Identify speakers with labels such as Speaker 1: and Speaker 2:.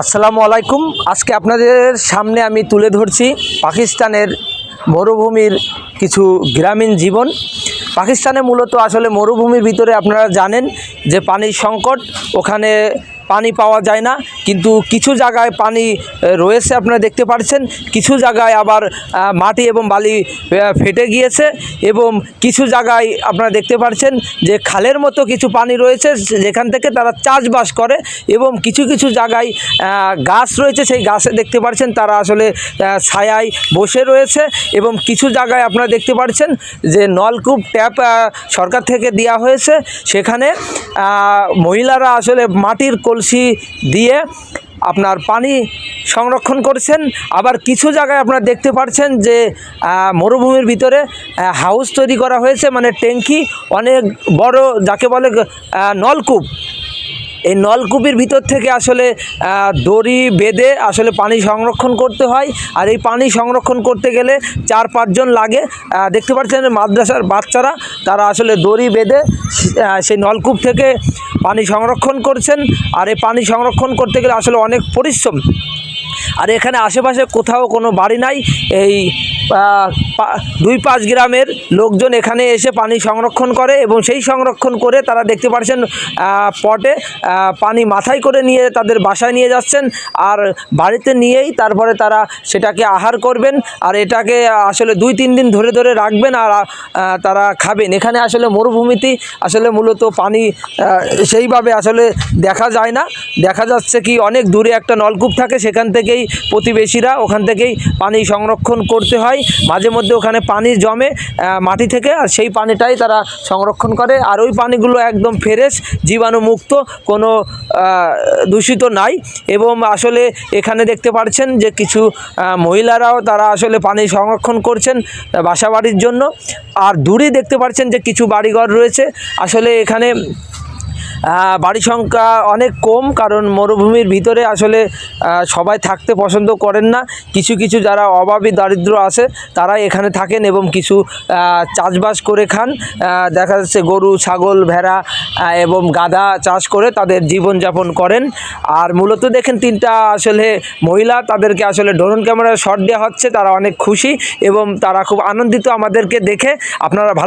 Speaker 1: আসসালামু আলাইকুম। আজকে আপনাদের সামনে আমি তুলে ধরছি পাকিস্তানের মরুভূমির কিছু গ্রামীণ জীবন। পাকিস্তানে মূলত আসলে মরুভূমির ভিতরে আপনারা জানেন যে পানির সংকট, ওখানে পানি পাওয়া যায় না। কিন্তু কিছু জায়গায় পানি রয়েছে, আপনারা দেখতে পাচ্ছেন কিছু জায়গায় আবার মাটি এবং বালি ফেটে গিয়েছে এবং কিছু জায়গায় আপনারা দেখতে পাচ্ছেন যে খালের মতো কিছু পানি রয়েছে যেখান থেকে তারা চাষবাস করে এবং কিছু কিছু জায়গায় গাছ রয়েছে। সেই গাছে দেখতে পাচ্ছেন তারা আসলে ছায়ায় বসে রয়েছে এবং কিছু জায়গায় আপনারা দেখতে পাচ্ছেন যে নলকূপ ট্যাপ সরকার থেকে দেওয়া হয়েছে। সেখানে মহিলারা আসলে মাটির কলসি দিয়ে আপনার পানি সংরক্ষণ করছেন। আবার কিছু জায়গায় আপনারা দেখতে পাচ্ছেন যে মরুভূমির ভিতরে হাউস তৈরি করা হয়েছে মানে ট্যাঙ্কি, অনেক বড় যাকে বলে নলকূপ। এই নলকূপের ভিতর থেকে আসলে দড়ি বেঁধে আসলে পানি সংরক্ষণ করতে হয়। আর এই পানি সংরক্ষণ করতে গেলে চার পাঁচজন লাগে। দেখতে পাচ্ছেন মাদ্রাসার বাচ্চারা, তারা আসলে দড়ি বেঁধে সেই নলকূপ থেকে পানি সংরক্ষণ করছেন। আর এই পানি সংরক্ষণ করতে গেলে আসলে অনেক পরিশ্রম। আর এখানে আশেপাশে কোথাও কোনো বাড়ি নাই। এই দুই পাঁচ গ্রামের লোকজন এখানে এসে পানি সংরক্ষণ করে এবং সেই সংরক্ষণ করে তারা দেখতে পাচ্ছেন পটে পানি মাথায় করে নিয়ে তাদের বাসায় নিয়ে যাচ্ছেন আর বাড়িতে নিয়েই তারপরে তারা সেটাকে আহার করবেন আর এটাকে আসলে দুই তিন দিন ধরে ধরে রাখবেন আর তারা খাবেন। এখানে আসলে মরুভূমিতে আসলে মূলত পানি সেইভাবে আসলে দেখা যায় না। দেখা যাচ্ছে কি অনেক দূরে একটা নলকূপ থাকে সেখান থেকেই প্রতিবেশীরা ওখান থেকেই পানি সংরক্ষণ করতে হয়। মাঝে মধ্যে ওখানে পানি জমে মাটি থেকে আর সেই পানিটাই তারা সংরক্ষণ করে। আর ওই পানিগুলো একদম ফ্রেশ জীবাণুমুক্ত কোনো দূষিত নাই। এবং আসলে এখানে দেখতে পাচ্ছেন যে কিছু মহিলারাও তারা আসলে পানি সংরক্ষণ করছেন আহ, বাসা বাড়ির জন্য। আর দূরে দেখতে পাচ্ছেন যে কিছু বাড়িঘর রয়েছে। আসলে এখানে বাড়ি সংখ্যা অনেক কম, কারণ মরুভূমির ভিতরে আসলে সবাই থাকতে পছন্দ করেন না। কিছু কিছু যারা অভাবী দারিদ্র আছে তারা এখানে থাকেন এবং কিছু চাষবাস করে খান। দেখা যাচ্ছে গরু, ছাগল, ভেড়া এবং গাদা চাষ করে তাদের জীবনযাপন করেন। আর মূলত দেখেন, তিনটা আসলে মহিলা, তাদেরকে আসলে ড্রোন ক্যামেরায় শট দেওয়া হচ্ছে, তারা অনেক খুশি এবং তারা খুব আনন্দিত আমাদেরকে দেখে। আপনারা ভালো